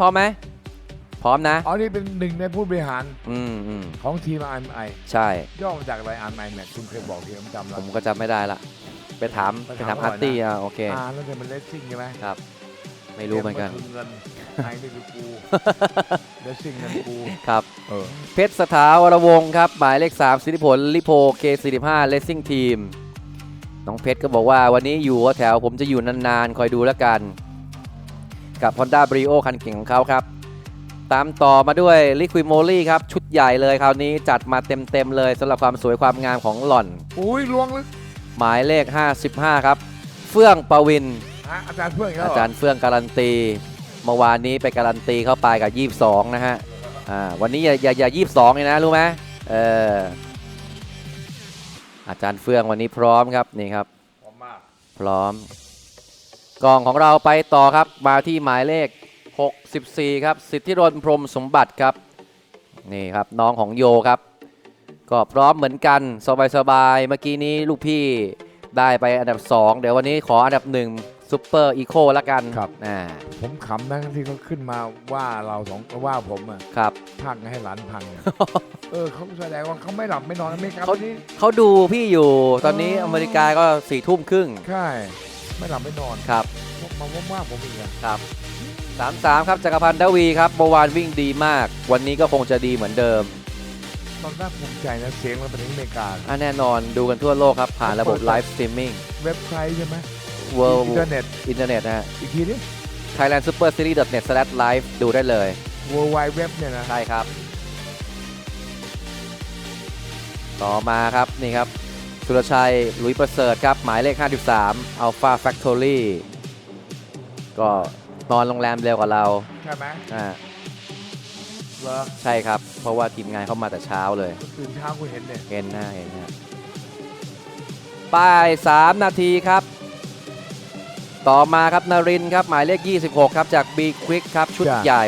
พร้อมไหมพร้อมนะ อ๋อนี่เป็นหนึ่งในผู้บริหารอืมอืมของทีม RMI ใช่ ย่อมาจากอะไร RMI เนี่ยคุณเคยบอกที่ผมจำแล้ผว มก็จำไม่ได้ละ ไปถามไปไปถามถามก่อาอนร์นะตี้อะโอเค อ่าแล้วแต่มันเลสซิ่งใช่ไหมครับไม่รู้เหมือนกันเตรียคือเงินไอ้นี่คือกูเลสซิ่งเงินกูครับ เออเพชรสถาวรวงศ์ครับ หมายเลข3สิทธิผลลิโพ K45 Racing Team น้องเพชรก็บอกว่าวันนี้อยู่หัวแถวผมจะอยู่นานๆ คอยดูแล้วกัน กับ Honda Brio คันเก่งของเขาครับ ตามต่อมาด้วย Liquid Moly ครับ ชุดใหญ่เลยคราวนี้จัดมาเต็มๆเลยสำหรับความสวยความงามของหล่อน อุ้ยล้วงลึกหมายเลข 55 ครับ เฟื่องปวิน ฮะอาจารย์เพื่อนเขาอาจารย์เฟื่องการันตี เมื่อวานนี้ไปการันตีเข้าไปกับ 22 นะฮะอ่าวันนี้อย่าอย่าอย่า22เลยนะรู้ไหมเอออาจารย์เฟื่องวันนี้พร้อมครับนี่ครับ พร้อมมาก พร้อม กล่องของเราไปต่อครับมาที่หมายเลข 64 ครับ สิทธิรนพรหมสมบัติครับ นี่ครับน้องของโยครับ ก็พร้อมเหมือนกันสบายๆเมื่อกี้นี้ลูกพี่ได้ไปอันดับ 2 เดี๋ยววันนี้ขออันดับ1ซูเปอร์อีโคละกันครับ อ่าผมขำนะที่เขาขึ้นมาว่าเราสองว่าผมอะครับ พังให้หลานพังอะ เออเขาแสดงว่าเขาไม่หลับไม่นอนอเมริกาเขาวันนี้เขาดูพี่อยู่ตอนนี้อ๋อออเมริกาก็สี่ทุ่มครึ่ง ใช่ ไม่หลับไม่นอนครับมาว่าว่าผมอีกอะครับสามสามครับจักรพันธ์ดาวีครับเมื่อวานวิ่งดีมาก วันนี้ก็คงจะดีเหมือนเดิม ตอนแรกภูมิใจนะเสียงมันไปถึงอเมริกา อะแน่นอนดูกันทั่วโลกครับ ผ่านระบบเปิดไลฟ์สตรีมมิ่งเว็บไซต์ใช่ไหม World อินเทอร์เน็ตอินเทอร์เน็ตนะฮะ อีกทีนี้ Thailand Super Series net slash live ดูได้เลย World Wide Web เนี่ยนะ ใช่ครับ ต่อมาครับนี่ครับ สุรชัยหลุยส์ประเสริฐครับ หมายเลข 53 Alpha Factory ก็นอนโรงแรมเร็วกว่าเราใช่ไหมอ่าเหรอใช่ครับ เพราะว่าทีมงานเข้ามาแต่เช้าเลย ตื่นเช้ากูเห็นเนี่ยเห็นหน้าเห็นหน้าป้าย 3 นาทีครับ ต่อมาครับนรินทร์ครับ หมายเลข 26 ครับ จาก B Quick ครับ ชุดจ้ะใหญ่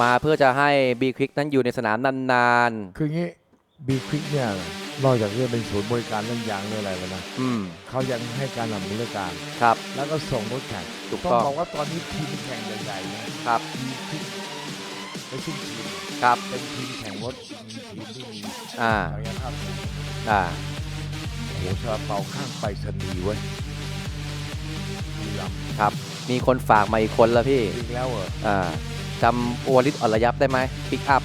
มาเพื่อจะให้ B Quick นั้นอยู่ในสนามนานคืองี้บีควิกเนี่ย นอกจากเรื่องเป็นศูนย์บริการเรื่องยางเรื่องอะไรแล้วนะๆอืมเขายังให้การสนับสนุนเรื่องการ ครับ แล้วก็ส่งรถแข่งถูกต้องต้องบอกว่าตอนนี้ทีมแข่งใหญ่ๆนะครับบีควิกไม่ใช่ทีมครับเป็นทีมแข่งรถมีทีมที่มีอ่าอะไรนะครับอ่าโอ้โหซาลาเปาข้างไปสนีย์เว้ยบุรีรัมย์ครับ มีคนฝากมาอีกคนแล้วพี่จริงแล้วเหรออ่าจำอวลิตอรยับได้ไหมปิกอัพ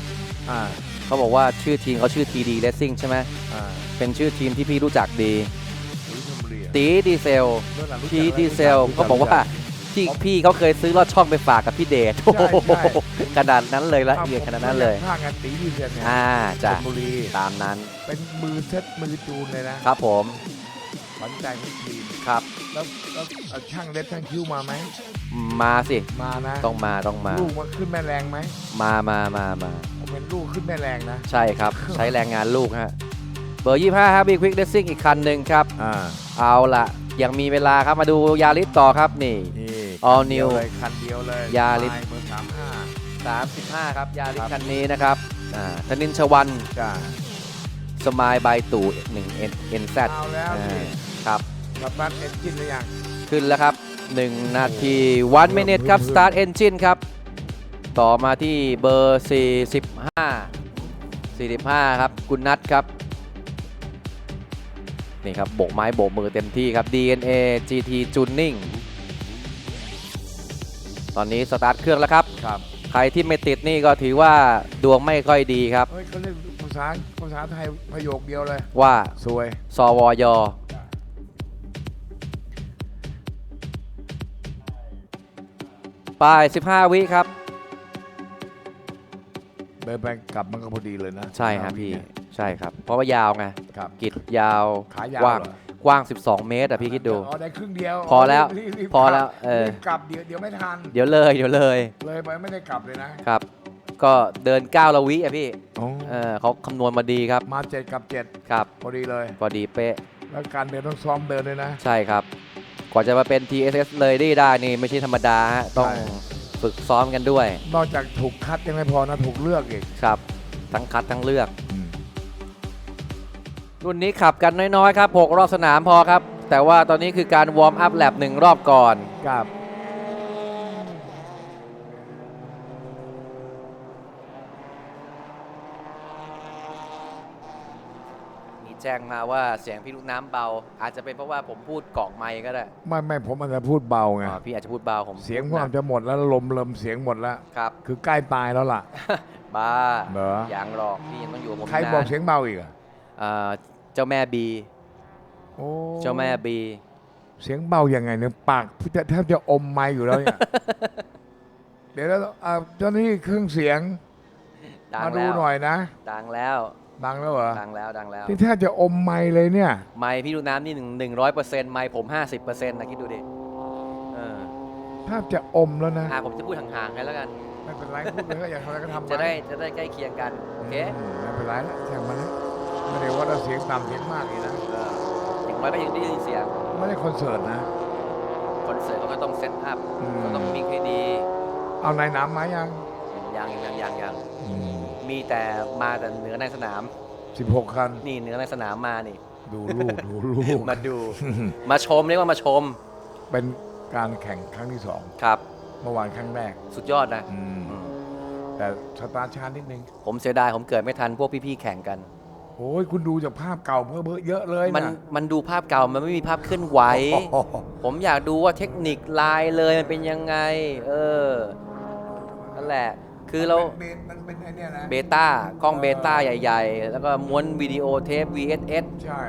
อ่า เขาบอกว่าชื่อทีมเขาชื่อ TD Racing ใช่ไหมอ่าเป็นชื่อทีมที่พี่รู้จักดีหรือชลบุรีอะตีดีเซล เรื่องหลังรู้จักพีไหมดีเซลรู้จัก็บอกว่าที่พี่เขาเคยซื้อลอดช่องไปฝากกับพี่เดชโอ้โหใช่ขนาดนั้นเลยละอ้าวเอียดผมขนาดนั้นเลยข้างกันตีดีเซลเนี่ยอ่าจ้ะชลบุรี ตามนั้นเป็นมือเซ็ตมือจูนเลยนะครับ ผมขวัญใจของทีมครับ แล้วแล้วเอาช่างเล็บช่างคิ้วมาไหม มาสิ มานะ ต้องมาต้องมา ลูกมาขึ้นแม่แรงไหมมามามามา ผมเป็นลูกขึ้นแม่แรงนะใช่ครับ ใช้แรงงานลูกฮะเบอร์ 25ครับบีควิกเดซิ่งอีกคันหนึ่งครับ อ่าเอาละยังมีเวลาครับมาดูยาริสต่อครับนี่ นี่ All คันเดีย new เลยคันเดียวเลยยาริสไมล์เบอร์สามห้า 35 ครับยาริสครับ คันนี้นะครับอ่าธนินชวันจ้าสมายบายตู่1 N N Z เอาแล้วนี่ครับ กับบัตเอนจินหรือยัง ขึ้นแล้วครับ 1 นาที1 minute ครับ start engine ครับ ต่อมาที่เบอร์ 45 45 ครับ คุณนัทครับ นี่ครับโบกไม้โบกมือเต็มที่ครับ DNA GT Tuning ตอนนี้สตาร์ทเครื่องแล้วครับครับ ใครที่ไม่ติดนี่ก็ถือว่าดวงไม่ค่อยดีครับ เฮ้ยเขาเรียกภาษาภาษาไทยประโยคเดียวเลย ว่าสวย สวยป้าย15 วิครับ เดินไปกลับมันก็พอดีเลยนะใช่ครับพี่เนี่ยใช่ครับ เพราะว่ายาวไงครับ กิดยาวขายาวกว้างเหรอ กว้าง 12 เมตรอะพี่คิดดู อ๋อได้ครึ่งเดียวพอแล้วรีบรีบพอแล้วกบเออ รีบกลับเดี๋ยวเดี๋ยวไม่ทัน เดี๋ยวเลยเดี๋ยวเลยเลยไปไม่ได้กลับเลยนะครับ ก็เดิน9ละวิอะพี่โอ้เออเขาคำนวณมาดีครับมาเจ็ดกับเจ็ดครับพอดีเลย พอดีเป๊ะแล้วการเดินต้องซ้อมเดินเลยนะ ใช่ครับ กว่าจะมาเป็น TSS เลยได้ได้นี่ไม่ใช่ธรรมดาฮะต้องใช่ ฝึกซ้อมกันด้วยนอกจากถูกคัดยังไม่พอนะถูกเลือกอีกครับ ทั้งคัดทั้งเลือก รุ่นนี้ขับกันน้อยๆครับ 6 รอบสนามพอครับ แต่ว่าตอนนี้คือการวอร์มอัพแลบหนึ่งรอบก่อนกับ แจ้งมาว่าเสียงพี่ลูกน้ำเบา อาจจะเป็นเพราะว่าผมพูดเกาะไมค์ก็ได้ไม่ไม่ผมอาจจะพูดเบาไงอ๋อพี่อาจจะพูดเบาผมเสียงผพูมดหนัอากจจะหมดแล้วลมเริ่มเสียงหมดแล้ว ครับ คือใกล้ตายแล้วล่ะ บ้าเหรอ อย่างหรอกพี่ยังต้องอยู่กับผมใครบอกนานเสียงเบาอีกอะเอ่อเจ้าแม่บี โอ้เจ้าแม่บี เสียงเบายังไงเนี่ยปากจะแทบจะอมไม้อยู่แล้วเนี่ย เดี๋ยวแล้วอ่าเจ้าหน้าที่เครื่องเสียงดังมาดูแล้วหน่อยนะ ดังแล้ว ดังแล้วเหรอดังแล้วดังแล้ว ที่แทบจะอมไม้เลยเนี่ย ไมค์พี่ลูกน้ำนี่หนึ่งหนึ่งร้อยเปอร์เซ็นต์ไมค์ผมห้าสิบเปอร์เซ็นต์นะคิดดูดิเออแทบจะอมแล้วนะ อ่าผมจะพูดห่างๆกันแล้วกัน ไม่เป็นไรพูดเลยก็อยากทำอะไรก็ทำปจะได้จะได้ใกล้เคียงกัน โอเคอืมไม่เป็นไรละแข่งมันนะไม่ได้ว่าเราเสียงต่ำเสียงมากเลยนะ เอออย่างน้อยก็ยังได้ยินเสียงไม่ได้คอนเสิร์ตนะ คอนเสิร์ตเขาก็ต้องเซตอัพอืมก็ต้องมิกให้ดีเอานายน้ำมายังยังยังยังยังมี แต่มาแต่เหนือในสนามสิบหกคัน นี่เหนือในสนามมานี่ ดูลูก ดูลูก มาดู มาชมเรียกว่ามาชม เป็นการแข่งครั้งที่สองครับ เมื่อวานครั้งแรก สุดยอดนะอืมอืม แต่สตาร์ทช้านิดนึง ผมเสียดายผมเกิดไม่ทันพวกพี่ๆแข่งกัน โอ้ยคุณดูจากภาพเก่าเพิ่มเยอะเลยมันนะมันดูภาพเก่ามันไม่มีภาพเคลื่อนไหว โอ้โหผมอยากดูว่าเทคนิคลายเลยมันเป็นยังไง เออ นั่นแหละ คือเรา มันมันเป็นไอเนี่ยนะเบต้ากล้องเบต้าใหญ่ๆ แล้วก็ม้วนวิดีโอเทป VHS ใช่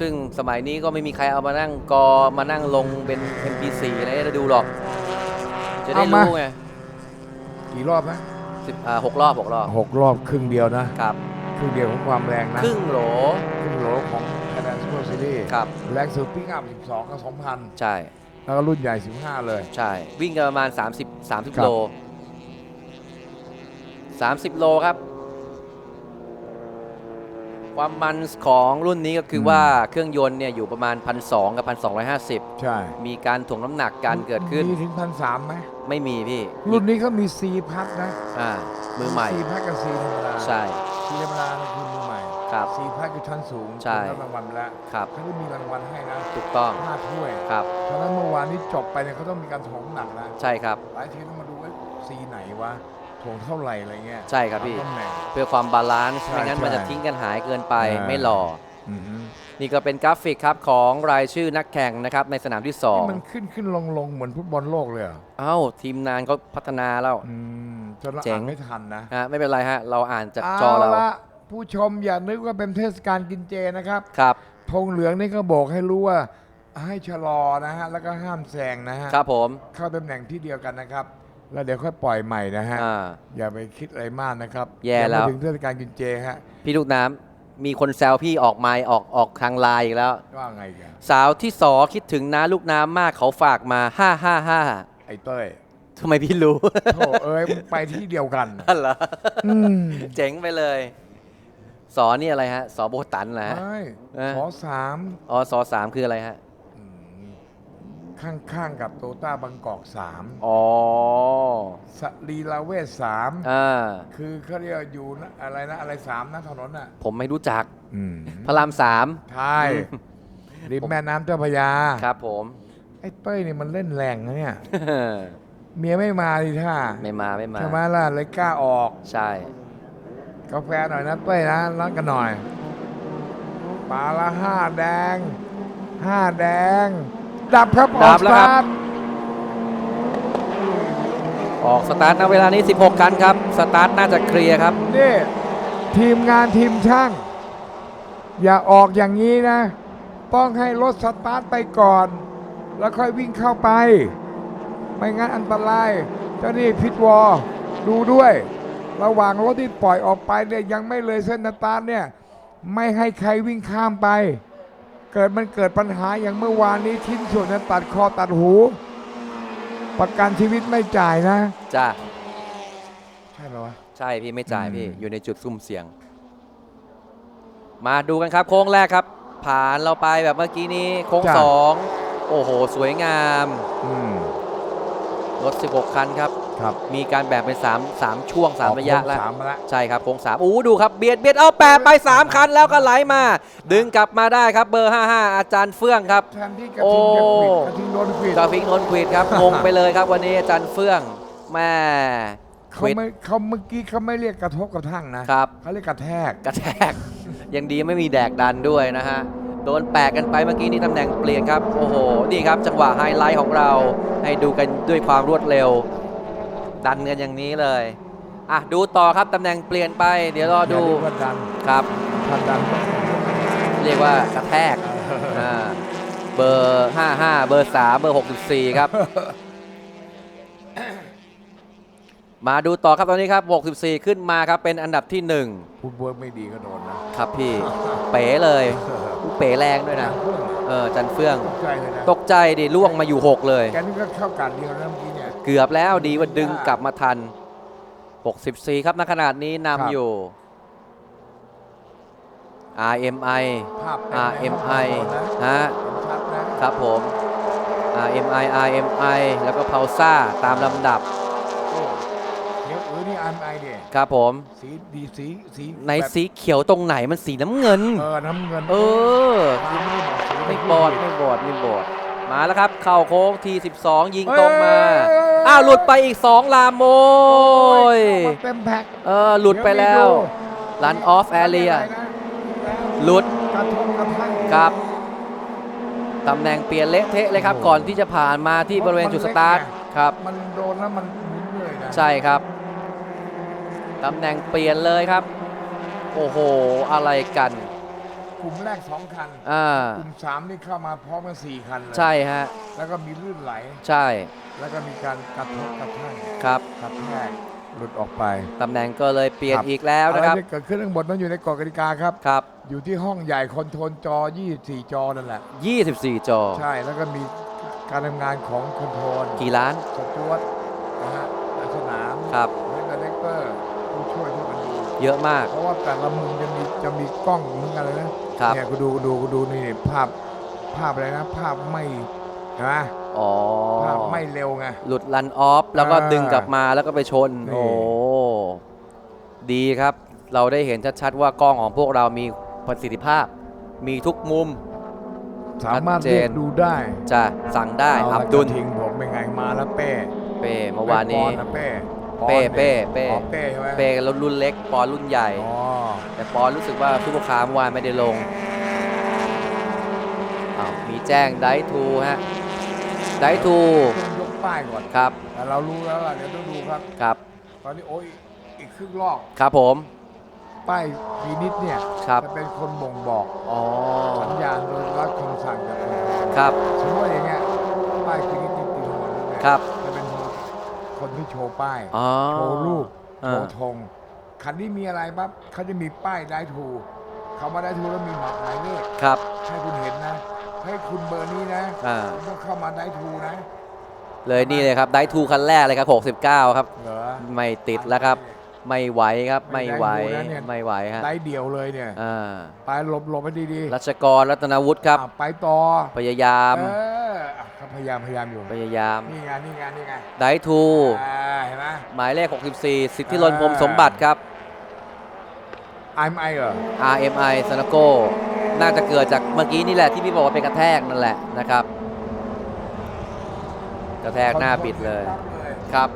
ซึ่งสมัยนี้ก็ไม่มีใครเอามานั่งกอมานั่งลงเป็น MP4 อะไรให้เราดูหรอก จะได้รู้ไงกี่รอบนะสิบอ่าหกรอบหกรอบหกรอบครึ่งเดียวนะ ครับ ครึ่งเดียวของความแรงนะ ครึ่งโหลครึ่งโหลของ Thailand Super Series ครับ แรงสุดปิ้งอัพ12 กับ2,000ใช่แล้วก็รุ่นใหญ่ 15 เลย ใช่ วิ่งกันประมาณ 30 30ครับโล 30 โลครับ ความมันของรุ่นนี้ก็คือว่าเครื่องยนต์เนี่ยอยู่ประมาณ 1,200 กับ 1,250 ใช่มีการถ่วงน้ำหนักการเกิดขึ้น มีถึงพันสามไหมไม่มีพี่รุ่นนี้เขามี C พัดนะอ่ามือใหม่ C พัดกับ C ธรรมดาใช่ C ธรรมดานี่คือมือใหม่ครับ C พัดคือชั้นสูงใช่ ได้รางวัลไปแล้วครับเขาได้มีรางวัลให้นะถูกต้องห้าถ้วยครับฉะนั้นเมื่อวานนี้จบไปเนี่ยเขาต้องมีการถ่วงน้ำหนักนะ ใช่ครับ หลายทีต้องมาดูว่า C ไหนวะถ่ว งเท่าไหร่อะไรเงี้ยใช่ครับพี่ ตามตำแหน่ง เพื่อความบาลานซ์ใช่ไม่งั้นมันใช่จะทิ้งกันหายเกินไปอ่าไม่หล่อ อือฮึนี่ก็เป็นกราฟิกครับของรายชื่อนักแข่งนะครับในสนามที่ นี่มันขึ้นขึ้นลงลงเหมือนฟุตบอลโลกเลยเหรอ2 เอ้า ทีมงานเขาพัฒนาแล้ว อืมจนเราเจ๋อ่าง นไม่ทันนะฮะไม่เป็นไรฮะ เราอ่านจากจอเราละผู้ชมอย่านึกว่าเป็นเทศกาลกินเจนะครับครับ ธงเหลืองนี่ก็บอกให้รู้ว่าให้ชะลอนะฮะแล้วก็ห้ามแซงนะฮะ ครับผม เข้าตำแหน่งที่เดียวกันนะครับ แล้วเดี๋ยวค่อยปล่อยใหม่นะฮะ อ่า อย่าไปคิดอะไรมากนะครับแย่แล้ว ยังไม่ถึงเทศกาลกินเจฮะพี่ลูกน้ำมีคนแซวพี่ออกไมค์ออกออกทางไลน์อีกแล้ว ว่าไงกันสาวที่สอคิดถึงน้าลูกน้ำมากเขาฝากมา555ไอ้เต้ยทำไมพี่รู้ โธ่เอ้ยมึงไปที่เดียวกันนั่นเหรออืมเจ๋งไปเลย สอนี่อะไรฮะ สอโบตันนะฮะใช่เออ ขอสามอ๋อสอสามคืออะไรฮะอืม ข้างๆกับโตต้าบางกอกสามอ๋อสรีลาเวศสามอ่าคือเขาเรียกว่าอยู่นะอะไรนะอะไรสามนะถนนน่ะผมไม่รู้จัก อืมพระรามสามใช่ริมแม่น้ำเจ้าพระยาครับผม ไอ้เต้ยนี่มันเล่นแรงนะเนี่ย เมียไม่มาดิท่าไม่มาไม่มาใช่ไหมล่ะเลยกล้าออก ใช่ กาแฟหน่อยนะเต้ยนะรักกันหน่อยปลาละห้าแดงห้าแดง ดับครับอดัอกบสแล้วครับตาร์ทออกสตาร์ทณเวลานี้ 16 คันครับ สตาร์ทน่าจะเคลียร์ครับ นี่ทีมงานทีมช่าง อย่าออกอย่างนี้นะ ต้องให้รถสตาร์ทไปก่อน แล้วค่อยวิ่งเข้าไป ไม่งั้นอันตราย เจ้านี่พิทวอลดูด้วย ระหว่างรถที่ปล่อยออกไปเนี่ยยังไม่เลยเส้นสตาร์ทเนี่ย ไม่ให้ใครวิ่งข้ามไป เกิดมันเกิดปัญหาอย่างเมื่อวานนี้ทิ้นส่วนนั้นตัดคอตัดหู ประกันชีวิตไม่จ่ายนะ จ้าใช่ไหมวะ ใช่พี่ไม่จ่ายอืมพี่อยู่ในจุดซุ่มเสี่ยง มาดูกันครับ โค้งแรกครับ ผ่านเราไปแบบเมื่อกี้นี้โค้งสองโอ้โห สวยงาม อืมรถ 16 คันครับ ครับมีการแบ่งเป็น3 3ช่วง3ระยะออกโค้งแล้ว สามมาแล้วใช่ครับโค้งสามอู้ดูครับเบียดเบียดเอาแปดไป 3 คันแล้วก็ไหลมา ดึงกลับมาได้ครับเบอร์ 55 อาจารย์เฟื่องครับ แทนที่กระทิงจะขวิดกระทิงโดนขวิดกราฟิกนนท์ควิดครับงงไปเลยครับวันนี้อาจารย์เฟื่องแม่คเขาวิดไม่เขาเมื่อกี้เขาไม่เรียกกระทบกระทั่งนะครับ เขาเรียกกระแทก กระแทก ยังดีไม่มีแดกดันด้วยนะฮะ โดนแปะกันไปเมื่อกี้นี้ตำแหน่งเปลี่ยนครับ โอ้โห นี่ครับจังหวะไฮไลท์ของเราให้ดูกันด้วยความรวดเร็ว ดันกันอย่างนี้เลยอะดูต่อครับตำแหน่งเปลี่ยนไป เดี๋ยวรอดูย่าเรียกว่าดันครับ ถ้าดันเรียกว่ากระแทกอ่าเบอร์ 55 เบอร์ 3 เบอร์ 64 ครับ มาดูต่อครับตอนนี้ครับ 64 ขึ้นมาครับ เป็นอันดับที่ พูดเวิร์กไม่ดีก็โดนนะครับพี่ เป๋เลยเป๋แรงด้วยนะ เออจันเฟื่องตกใจเลยนะตกใจดิล่วงมาอยู่ 6 เลย แกนี่ก็เข้ากันเดียวนะเมื่อกี้ เนี่ยเกือบแล้วดีว่าดึงกลับมาทัน 64 ครับณขนาดนี้ครับนำอยู่ RMI ภาพเป็นไง RMI นะฮะเห็นชัดนะครับผม RMI RMI แล้วก็ p a u s a ตามลำดับโอ้เดี๋ยวเออนี่อันไอเนี่ยครับผม สีดีสีสีในแบบสีเขียวตรงไหนมันสีน้ำเงิน เออ น้ำเงิน เออฟ้าไม่ได้บอกสีไม่บอดไม่บอดไม่บอดมาแล้วครับ เข้าโค้งที 12 ยิงเอ้ยตรงมา อ้าวหลุดไปอีก 2 ลามโมยเข้ามาเต็มแพ็คเออหลุดไปแล้วเดี๋ย Run off ไม่ดู area อะไรนะหลุดกระทบกระทั่งครับตำแหน่งเปลี่ยนเละเทะเลยครับโอ้โหก่อนที่จะผ่านมาที่บริเวณจุดสตาร์ทมันเล็กไงครับมันโดนแล้วมันหมุนเลยนะใช่ครับตำแหน่งเปลี่ยนเลยครับ โอ้โห อะไรกันก ลุ่มแรกสองคันอ่ากลุ่มสามนี่เข้ามาพร้อมกันสี่คันเลยใช่ฮะ แล้วก็มีลื่นไหล ใช่แล้วก็มีการกระทบกระทั่งครับกระแทกหลุดออกไปตำแหน่งก็เลยเปลี่ยนครับอีกแล้วนะครับ อะไรที่เกิดขึ้นทั้งหมดนั้นอยู่ในกฎกติกาครับ ครับ อยู่ที่ห้องใหญ่คอนโทรลจอ 24 จอนั่นแหละ 24 จอ ใช่แล้วก็มีการทำงานของคอนโทรลกี่ล้านสจวตนะฮะในสนามครับเล่นดีเรคเตอร์ผู้ช่วยที่มันดู เยอะมาก เพราะว่าแต่ละมุมจะมีจะมีกล้องเหมือนกันเลยนะครับ เนี่ยกูดูกูดูกูดูนี่ภาพภาพอะไรนะ ภาพไม่เห็นไหมอ๋อภาพไม่เร็วไง หลุดลันออฟแล้วก็อ่าดึงกลับมาแล้วก็ไปชน นี่ โอ้ดีครับ เราได้เห็นชัดๆว่ากล้องของพวกเรามีประสิทธิภาพ มีทุกมุม สามารถชัดเจเรียนกดูได้จะสั่งได้เอาอัละบดุลกระทิงผมเป็นไงมาแล้วเป้เป้เมื่อวานนี้ปอนะเป้ เป้เป้เป้เป้เป้ใช่ไหมเป้รุ่นเล็ก ปอนรุ่นใหญ่ อ๋อแต่ปอนรู้สึกว่าซุปเปอร์คาร์เมื่อวานไม่ได้ลงอ้าวมีแจ้งไดทูฮะไดทูต้องยกป้ายก่อนครับแต่เรารู้แล้วล่ะเดี๋ยวต้องดูครับ ครับตอนนี้โอ้ยอีกครึ่งรอบครับผม ป้ายฟีนิดเนี่ยครับ จะเป็นคนบ่งบอกอ๋อสัญญาณโดยรับคำสั่งจากคนครับ สมมติว่าอย่างเงี้ยป้ายฟีนิดติดติดหัวนั่นเนี่ยครับจะเป็น คนที่โชว์ป้ายอ๋อโชว์รูปอ่าโชว์ธงคันนี้มีอะไรปั๊บเขาจะมีป้ายได้ทูเขามาได้ทูแล้วมีหมายหมายเลขครับให้คุณเห็นนะ ให้คุณเบอร์นี้นะอ่า คุณต้องเข้ามาได้ทูนะเลยนี่เลยครับ ไดทูคันแรกเลยครับ 69 ครับ เหรอไม่ติดแล้วครับ ไม่ไหวครับไม่ไหวไม่ได้ดูนะเนี่ย ไม่ไหวฮะได้เดี่ยวเลยเนี่ย อ่าไปหลบหลบไปดีๆรัชกรรัตนวุฒิครับ อะไปต่อพยายาม เอออะเขาพยายามพยายามอยู่ พยายามนี่ไงนี่ไงนี่ไงไดทู อ่าเห็นไหม หมายเลข 64 สิทธิรนพรหมสมบัติครับไอมไอเหรอ RMI ซานโกน่าจะเกิดจากเมื่อกี้นี่แหละที่พี่บอกว่าเป็นกระแทกนั่นแหละนะครับ กระแทกหน้าบิดเลยครับ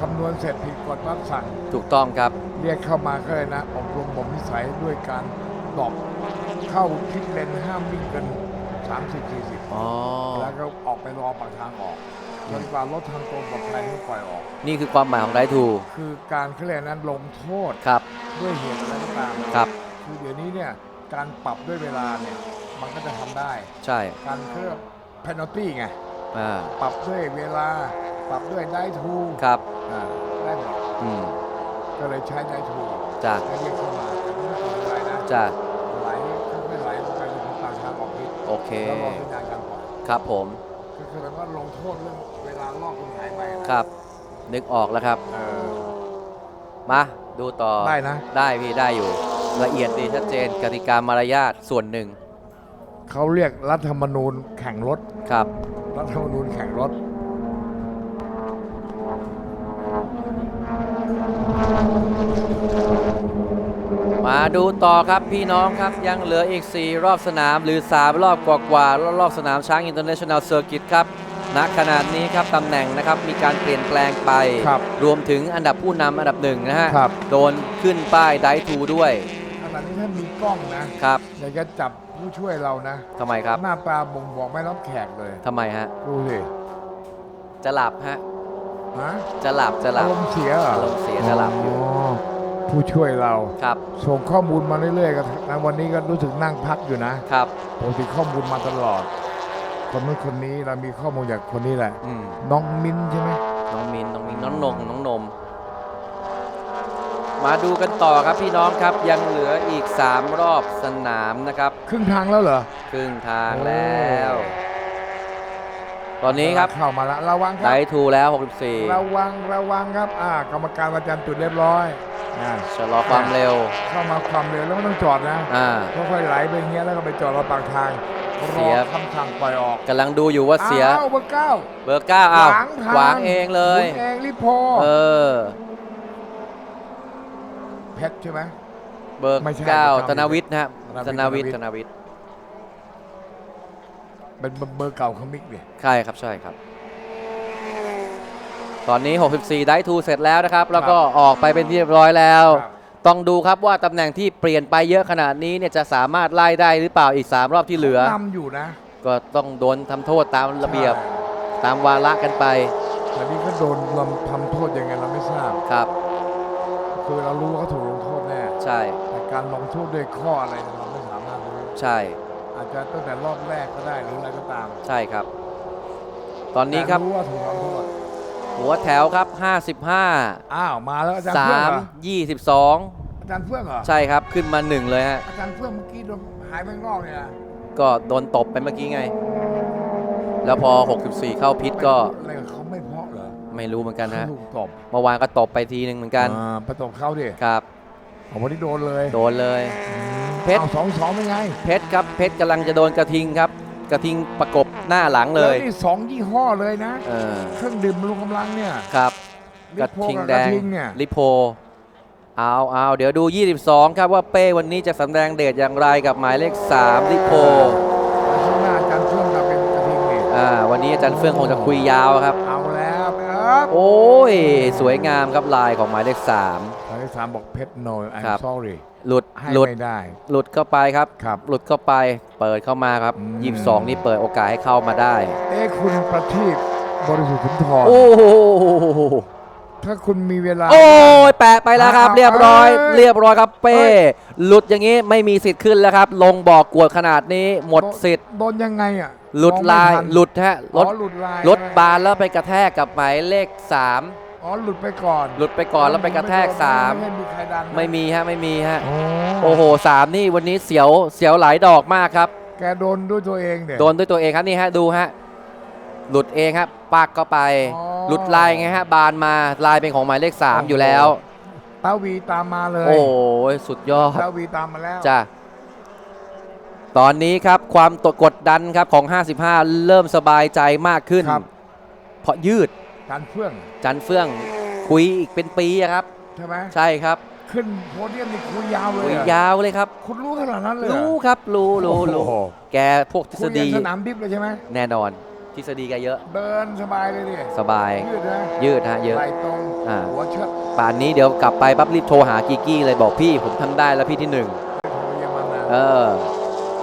คำนวณเสร็จผิดกฎรับสั่งถูกต้องครับ เรียกเข้ามาก็เลยนะอบรมบ่มนิสัยด้วยการดรอบเข้าพิดเลนห้ามวิ่งเกิน30 40อ๋อ แล้วก็ออกไปรอปากทางออกจนกว่ารถทางตรงปลอดภัยให้ปล่อยออก นี่คือความหมายของไดทูคือการเขาเรียกนั้นลงโทษครับ ด้วยเหตุอะไรก็ตามครับ คือเดี๋ยวนี้เนี่ยการปรับด้วยเวลาเนี่ยมันก็จะทำได้ ใช่ การเคลือบ penalty ไงอ่าปรับด้วยเวลา ปรับด้วยได้ทูครับ อ่าได้หมดอืมก็เลยใช้ได้ทูจ้ะให้เรียกเข้ามาแต่ไม่ต้องอะไรนะจ้ะไหลค่อยๆไหลลงไปจนถึงปากทางออกพิษโอเค แล้วรอสัญญาณการปล่อยครับผมก็คือแปลว่าลงโทษเรื่องเวลาลอกคุณหายไปนะครับ นึกออกแล้วครับ เออ มาดูต่อได้นะ ได้พี่ได้อยู่ ละเอียดดีชัดเจนกติกามารยาทส่วนหนึ่งเขาเรียกรัฐธรรมนูญแข่งรถ ครับ รัฐธรรมนูญแข่งรถ มาดูต่อครับพี่น้องครับยังเหลืออีก 4 รอบสนามหรือ 3 รอบกว่าๆรอบรอบสนามช้างอินเตอร์เนชั่นแนลเซอร์กิตครับณขนาดนี้ครับตำแหน่งนะครับมีการเปลี่ยนแปลงไปครับรวมถึงอันดับผู้นำอันดับหนึ่งนะฮะครับโดนขึ้นป้ายไดทูด้วยขณะนี้ถ้ามีกล้องนะครับอยากจะจับผู้ช่วยเรานะทำไมครับ หน้าตาบ่งบอกไม่รับแขกเลยทำไมฮะดูสิจะหลับฮะฮะจะหลับจะหลัอาบรมณ์เสียเหรออารมณ์เสียจะหลับอยู่ ผู้ช่วยเรา ครับ ส่งข้อมูลมาเรื่อยๆกันนะวันนี้ก็รู้สึกนั่งพักอยู่นะครับปกติข้อมูลมาตลอด คนนู้นคนนี้เรามีข้อมูลจากคนนี้แหละ อืม น้องมิ้นใช่ไหมน้องมินน้องมินน้องนง น้องนม มาดูกันต่อครับพี่น้องครับ ยังเหลืออีก 3 รอบสนามนะครับ ครึ่งทางแล้วเหรอ ครึ่งทางแล้ว ตอนนี้ครับเข้ามาละระวังคไดรับ ทูแล้วระ64วังระวังครับ อ่ากรรมการประจำจุดเรียบร้อย นั่นชะลอความเร็ว เข้ามาความเร็วแล้วไม่ต้องจอดนะอ่า ค่อยๆไหลไปอย่างเงี้ยแล้วก็ไปจอดรอปากทางเสีรอย คำสั่งปล่อยออกกำลังดูอยู่ว่าเสีย อ้าวเบอร์เก้าเบอร์เก้าอ้าวขวางทางขวางเองเลย หมุนเองรีบโพเออ เพชรใช่ไหม เบอร์ไม่ใช่เก้าเบอร์ธเก้านวิทย์นะฮะธธนนวิวิททย์ ย์ธนวิทย์เป็นเบอร์เก่าของมิกเนี่ย ใช่ครับใช่ครับ ตอนนี้ 64 ได้ทูเสร็จแล้วนะครับ แล้วก็ออกไปเป็นที่เรียบร้อยแล้วครับต้องดูครับว่าตำแหน่งที่เปลี่ยนไปเยอะขนาดนี้เนี่ยจะสามารถไล่ได้หรือเปล่าอีก 3 รอบที่เหลือ นำอยู่นะก็ต้องโดนทำโทษตามระเบียบใช่ตามวาระกันไปแต่นี่ก็โดนลำทำโทษยังไงเราไม่ทราบ ครับ คือเรารู้ว่าเขาถูกลงโทษแน่ ใช่แต่การลงโทษด้วยข้ออะไรเนี่ยเราไม่สามารถรู้ ใช่อาจจะตั้งแต่รอบแรกก็ได้หรืออะไรก็ตามใช่ครับ ตอนนี้ครับแต่รู้ว่าถูกลงโทษ หัวแถวครับ 55 อ้าวมาแล้วอาจารย์เฟื่องเหรอ3 22 อาจารย์เฟื่องเหรอใช่ครับขึ้นมา 1 เลยฮะอาจารย์เฟื่องเมื่อกี้โดนหายไปข้างนอกเนี่ยนะก็โดนตบไปเมื่อกี้ไง แล้วพอ 64 เข้าพิษก็อะไรกับเขาไม่เพราะเหรอไม่รู้เหมือนกันฮะถูกตบเมื่อวานก็ตบไปทีหนึ่งเหมือนกันอ่าไปตบเขาดิครับของวันนี้โดนเลยโดนเลย เพชร อาสองสองเป็นไงเพชรครับเพชรกำลังจะโดนกระทิงครับ กระทิงประกบ หน้าหลังเลยแล้วนี่สองยี่ห้อเลยนะ เออเครื่องดื่มบำรุงกำลังเนี่ย ครับกลิระโพทิงกับแดกระงทิงเนี่ย ลิโพเอาเอาเดี๋ยวดู 22 ครับว่าเป้วันนี้จะสำแดงเดชอย่างไรกับหมายเลข 3 ลิโพแล้วข้างหน้าอาจารย์เฟื่องกับเป็นกระทิงนี่อ่าวันนี้อาจารย์เฟื่องคงจะคุยยาวครับ เอาแล้วไปเอิบโอ้ย สวยงามครับลายของหมายเลข3หมายเลข สามบอกเพชร no I'm ครับ sorry หลุดให้หลุด ไม่ได้ หลุดเข้าไปครับ ครับ หลุดเข้าไป เปิดเข้ามาครับอืม ยี่สิบสองนี่เปิดโอกาสให้เข้ามาได้ เอ้คุณประทีปบริสุทธิ์สุนทรโอ้โหถ้าคุณมีเวลา โอ้ยแปะไปแล้วครับเอาเรียบร้อย เอ้ยเรียบร้อยครับเป้ เอ้ย หลุดอย่างนี้ไม่มีสิทธิ์ขึ้นแล้วครับ ลงบอกกวดขนาดนี้หมดสิทธิ์ โดนยังไงอะหลุดมองไม่ลายทันหลุดฮะรถอ๋อหลุดลายรถใช่ไหมบานแล้วไปกระแทกกับหมายเลข 3 อ๋อหลุดไปก่อน หลุดไปก่อนแล้วไปกระแทกไม่มีใครดันนะ3ไม่มีฮะไม่มีฮะโอ้โอ้โหสามนี่วันนี้เสียวเสียวหลายดอกมากครับ แกโดนด้วยตัวเองเด็โดนด้วยตัวเองครับนี่ฮะดูฮะหลุดเองครับปักเข้าไปอ๋อหลุดลายไงฮะบานมาลายเป็นของหมายเลข3อยู่แล้วตาวีตามมาเลย โอ้ยสุดยอดตาวีตามมาแล้วจ้ะตอนนี้ครับความตกดดันครับของ 55 เริ่มสบายใจมากขึ้นครับเพราะยืด การเฟื่องจันเฟื่องคุยอีกเป็นปีอะครับ ใช่ไหมใช่ครับขึ้นโพเดียมนี่คุยยาวเลยคุยเหรอยาวเลยครับ คุณรู้ขนาดนั้นเลยเหอรู้ครับรู้รู้รู้โอ้โหแกพวกทฤษคุยฎีกันสนามบิบเลยใช่ไหมแน่นอน ทฤษฎีแกเยอะ เดินสบายเลยดิสบาย ยืดนะยืดฮะเยอะ ไหลตรงอ่า หัวเชือกป่านนี้เดี๋ยวกลับไปปั๊บรีบโทรหากีกี้เลยบอกพี่ผมทำได้แล้วพี่ที่หนึ่งโทรเยอรมันนะเออ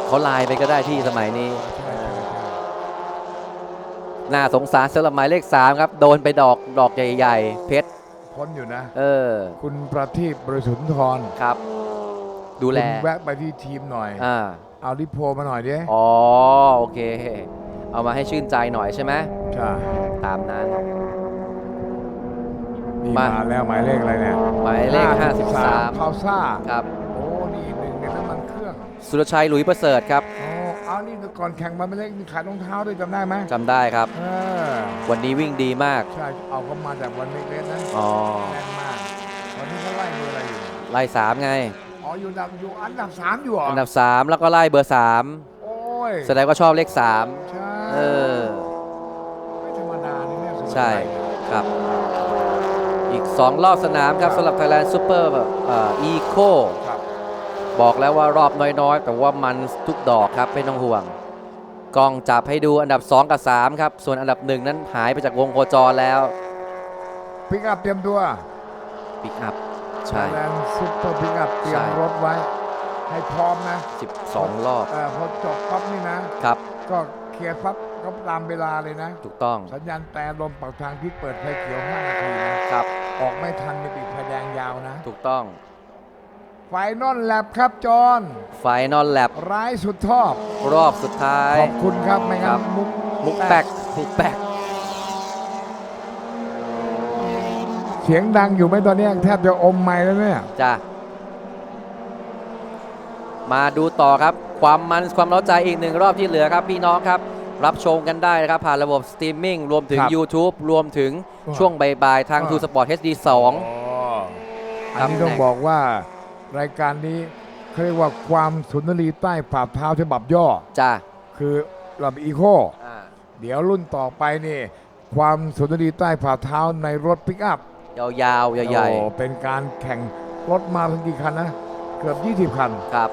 เขาไลน์ไปก็ได้ที่สมัยนี้ ใช่ใช่ใช่ น่าสงสารสำหรับหมายเลข3ครับ โดนไปดอกดอกใหญ่ ๆ เพชร พ้นอยู่นะ เออ คุณประทีปบริสุทธิ์ธรครับ ดูแล คุณแวะไปที่ทีมหน่อย อ่า เอาลิโพมาหน่อยดิอ๋อ โอเค เอามาให้ชื่นใจหน่อยใช่ไหม ใช่ตามนั้น นี่มา มาแล้วหมายเลขอะไรเนี่ยหมายเลขพาวซ่า53ครับ โอ้ นี่หนึ่งในน้ำมันเครื่องสุรชัยหลุยส์ประเสริฐครับ โอ้เอา นี่ก่อนแข่งมาไม่เล็กมีขายรองเท้าด้วยจำได้ไหมจำได้ครับ เออวันนี้วิ่งดีมาก ใช่เอาเขามาจากวันเล็กๆนะอ๋อ แรงมากวันนี้เขาไล่เบอร์อะไรอยู่ไล่3ไง อ๋ออยู่อันดับอยู่อันดับสามอยู่เหรออัอันดับ3แล้วก็ไล่เบอร์โอ้ย3แสดงว่าชอบเลขใช่3เออ ไม่ธรรมดานี่เนี่ยสุดใช่ครับ อีก 2 รอบสนามครับสำหรับ Thailand Super เอ่อ Eco ครั บบอกแล้วว่ารอบน้อยๆ แต่ว่ามันทุกดอกครับไม่ต้องห่วง กล้องจับให้ดูอันดับ 2 กับ 3 ครับ ส่วนอันดับ 1 นั้นหายไปจากวงโคจรแล้วพิกอัพเตรียมตัวปิกอัพใช่ แลนซุปเปอร์พิกอัพเตรียมใช่ รถไว้ ให้พร้อมนะ12 รอบเออพอจบปั๊บนี่นะ ครับ ก็เคลียร์ปั๊บก็ตามเวลาเลยนะ ถูกต้องสัญญาณแต่ลมปักทางพิษเปิดไฟเขียว5นาทีนะครับ ออกไม่ทันมีติดไฟแดงยาวนะ ถูกต้องไฟนอนแลบครับจอนไฟนอลแลบร้ายสุดทอบรอบสุดท้าย ขอบคุณครับไม่ครังั้บนมุกมุกแปกมุกแปกเสียงดังอยู่ไหมตอนเนี้ยแทบจะอมไม้แล้วเนี่ยจ้ะมาดูต่อครับความมันความเร้าใจอีกหนึ่งรอบที่เหลือครับพี่น้องครับ รับชมกันได้นะครับ ผ่านระบบสตรีมมิ่งรวมถึงครับ YouTube รวมถึงว้าวช่วงบ่ายๆทางว้าวทูสปอร์ต HD อันนี้ต้องบอกว่า รายการนี้เขาเรียกว่าความสุนทรีใต้ฝ่าเท้าฉบับย่อ2จ้ะคือลำอีโค อ่าเดี๋ยวรุ่นต่อไปนี่ ความสุนทรีใต้ฝ่าเท้าในรถปิกอัพยาวๆ ใหญ่โอ้เป็นการแข่งรถมาทั้งกี่คันนะ เกือบ 20 คัน ๆ ครับ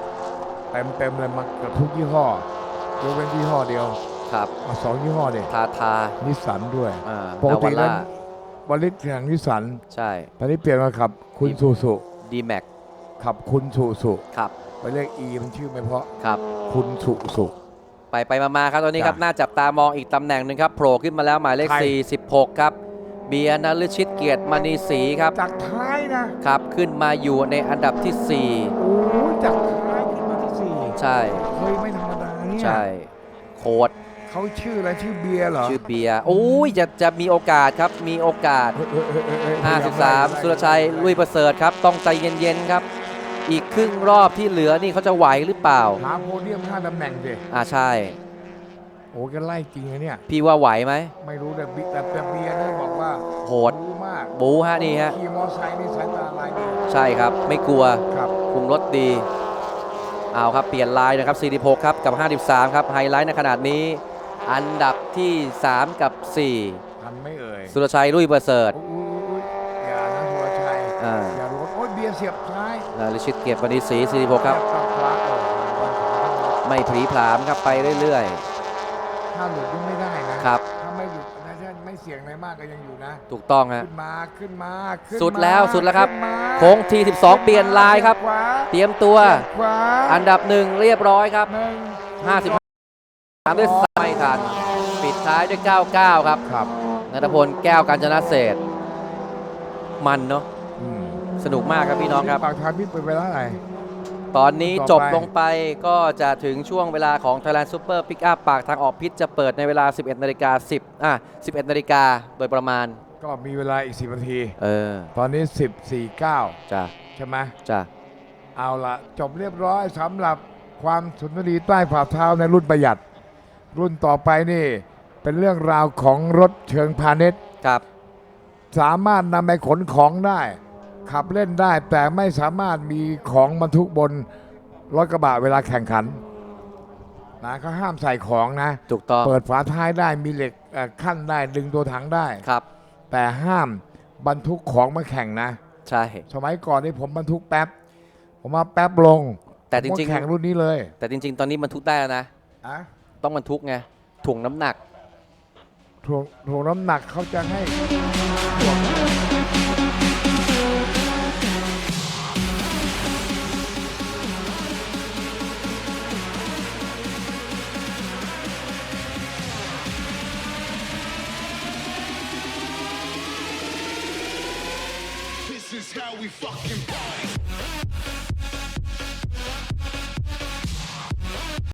เต็มเต็มๆเลยมาเกือบทุกยี่ห้อยกเว้นยี่ห้อเดียวครับเอาสองยี่ห้อเนี่ยทาทานิสสันด้วย อ่าปกตินาวานั้ร่านวันลิตแข่งนิสสันใช่ ตอนนี้เปลี่ยนมาขับคุณสูสุดีแม็ก ขับคุณสูสุครับไปเรียกอีมันชื่อไม่เพราะครับ คุณสุสุ ไปไปมามาครับตอนนี้ครับ จ้ะน่าจับตามองอีกตำแหน่งหนึ่งครับโผล่ขึ้นมาแล้วหมายเลข ใคร 46 ครับ เบียร์นฤชิตเกียรติมณีศรีครับจากท้ายนะครับ ขึ้นมาอยู่ในอันดับที่โอ้ยจากท้ายขึ้นมาที่สี่4 ใช่ เฮ้ยไม่ธรรมดาเนี่ยใช่ โคดเขาชื่ออะไรชื่อเบียร์เหรอชื่อเบียร์โอ้ยจะจะมีโอกาสครับมีโอกาส เฮ้ยเฮ้ยเฮ้ยเฮ้ยเฮ้ยพยยไล่53 สุรชัย ลุยประเสริฐครับ ต้องใจเย็น ๆ ครับ อีกครึ่งรอบที่เหลือนี่เขาจะไหวหรือเปล่าหาโพเดียมห้าตำแหน่งสิอ่าใช่ โอ้แกไล่จริงนะเนี่ย พี่ว่าไหวไหม ไม่รู้แต่บิแต่แต่เบียร์นี่บอกว่าโหด รู้มากบูฮะนี่ฮะ ขี่มอไซค์นี่สายตาลายดีใช่ครับ ไม่กลัว ครับ คุมรถดี เอาครับ เปลี่ยนลายนะครับ 46 ครับ กับ 53 ครับ ไฮไลท์ในขนาดนี้ อันดับที่ 3 กับ ทันไม่เอ่ย4 สุรชัยลุยประเสริฐอุ้ยอุ้ยอย่านะสุรชัย อ่า อย่าลดโอ้ยเบียร์เสียบท้าย นาริชิตเกียรติปณีศรี46ครับเสียตับขวาโอ้โหวันสองท่านไม่ผลีผลามครับไปเรื่อยถ้าหลุดนี่ไม่ได้นะๆครับ ถ้าไม่หลุดนะถ้าไม่เสี่ยงอะไรมากก็ยังอยู่นะ ถูกต้องฮะ ขึ้นมา ขึ้นมาขึ้นสุดมาแล้ว สุดแล้วครับขึ้นมาโค้งที 12 เปลี่ยนลายครับขวาเตรียมตัวขวาอันดับหนึ่งเรียบร้อยครับหนึ่ง55ตามด้วยไม่ทัน ปิดท้ายด้วย 99 ครับ ครับนัทพล แก้วกัญจนาเศรษฐ์มันเนาะอืม สนุกมากครับพี่น้องครับ ปากทางพี่เปิดไปแล้วไหนตอนนี้ต่อไปจบลงไปก็จะถึงช่วงเวลาของ Thailand Super Pickup ปากทางออกพิษจะเปิดในเวลา 11นาฬิกา10อะ11นาฬิกาโดยประมาณ ก็มีเวลาอีก 10นาที เออตอนนี้ 10 4 9จ้ะใช่ไหมจ้ะเอาละจบเรียบร้อยสำหรับความสุนทรีใต้ฝ่าเท้าในรุ่นประหยัด รุ่นต่อไปนี่เป็นเรื่องราวของรถเชิงพาณิชย์ ครับ สามารถนำไปขนของได้ ขับเล่นได้แต่ไม่สามารถมีของบรรทุกบนรถกระบะเวลาแข่งขันนะเขาห้ามใส่ของนะ ถูกต้องเปิดฝาท้ายได้มีเหล็กเอ่อขั้นได้ดึงตัวถังได้ ครับ แต่ห้ามบรรทุกของมาแข่งนะ ใช่ สมัยก่อนนี่ผมบรรทุกแป๊บ ผมมาแป๊บลงแต่จผมก็ริงแข่งรุ่นนี้เลยๆ แต่จริง ๆ ตอนนี้บรรทุกได้แล้วนะ อะต้องบรรทุกไงถุงน้ำหนัก ถ่วงถ่วงน้ำหนักเขาจะให้ถ่วง This